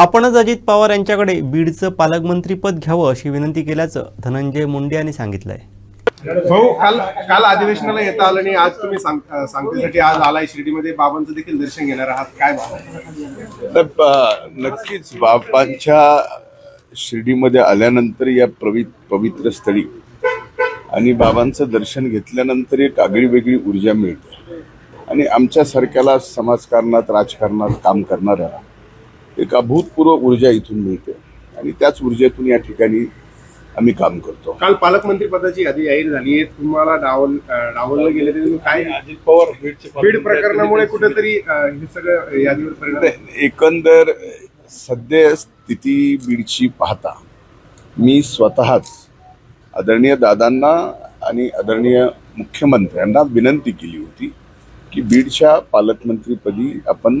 आपणच अजित पवार यांच्याकडे बीडचं पालकमंत्रीपद घ्यावं अशी विनंती केल्याचं धनंजय मुंडे यांनी सांगितलंय. भाऊ काल काल अधिवेशनाला येता आलं आणि आज तुम्ही सांग- सांगतेसाठी आज आलाय शिर्डीमध्ये बाबांचं देखील दर्शन घेणार आहात. काय नक्कीच बापांच्या शिर्डीमध्ये आल्यानंतर या पवि पवित्र स्थळी आणि बाबांचं दर्शन घेतल्यानंतर एक आगळी वेगळी ऊर्जा मिळते. आणि आमच्यासारख्याला समाजकारणात राजकारणात काम करणाऱ्या एक अभूतपूर्व ऊर्जा इथून मिळते. आणि त्याच ऊर्जेतून या ठिकाणी आम्ही काम करतो. काल पालकमंत्री पदाची यादी जाहीर झाली आहे. तुम्हाला डावल डावललं गेलं तरी काय अजित पवार बीड प्रकरणामुळे कुठेतरी हे सगळं यादीवर परिणाम एकंदर सद्य स्थिती बीडची पाहता. मी स्वतःच आदरणीय दादांना आणि आदरणीय मुख्यमंत्र्यांना विनंती केली होती की बीडच्या पालकमंत्रीपदी आपण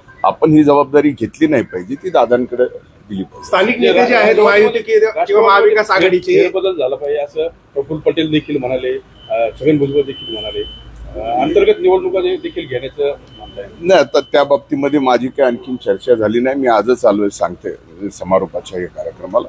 आपण ही जबाबदारी घेतली नाही पाहिजे ती दादांकडे दिली पाहिजे. स्थानिक नेते जे आहेत महायुती किंवा महाविकास आघाडीचे फेरबदल झाला पाहिजे असं प्रफुल्ल पटेल देखील म्हणाले छगन भुजबळ देखील म्हणाले. अंतर्गत निवडणुका देखील घेण्याचं नाही आता त्या बाबतीमध्ये माझी काही आणखीन चर्चा झाली नाही. मी आजच आलोय सांगते समारोपाच्या या कार्यक्रमाला.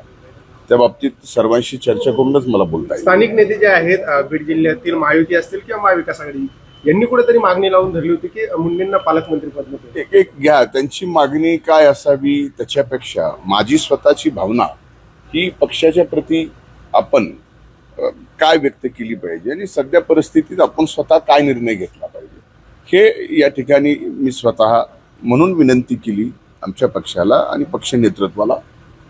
त्या बाबतीत सर्वांशी चर्चा करूनच मला बोलता स्थानिक नेते जे आहेत बीड जिल्ह्यातील महायुती असतील किंवा महाविकास आघाडी यांनी कुठेतरी मागणी लावून धरली होती की मुंडेंना पालकमंत्री पद एक एक घ्या त्यांची मागणी काय असावी त्याच्यापेक्षा माझी स्वतःची भावना ही पक्षाच्या प्रती आपण काय व्यक्त केली पाहिजे आणि सध्या परिस्थितीत आपण स्वतः काय निर्णय घेतला पाहिजे. हे या ठिकाणी मी स्वतः म्हणून विनंती केली आमच्या पक्षाला आणि पक्ष नेतृत्वाला.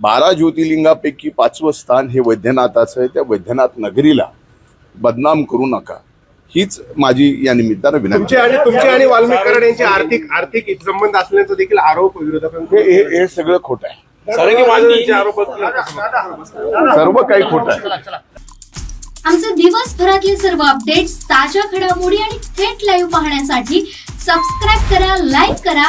बारा ज्योतिर्लिंगापैकी पाचवं स्थान हे वैद्यनाथाचं आहे. त्या वैद्यनाथ नगरीला बदनाम करू नका. हीच माझी या निमित्तानं तुमचे विनंती आणि तुमचे आणि वाल्मिक कराड यांचे आर्थिक आर्थिक संबंध असल्याचा देखील आरोप विरोधकांकडून हे हे- हे सगळं खोटं आहे. सारंगी आरोप सर्व काही खोटं आहे. आमचे दिवसभरातले सर्व अपडेट्स ताज्या घडामोडी आणि थेट लाईव्ह पाहण्यासाठी सबस्क्राईब करा लाईक करा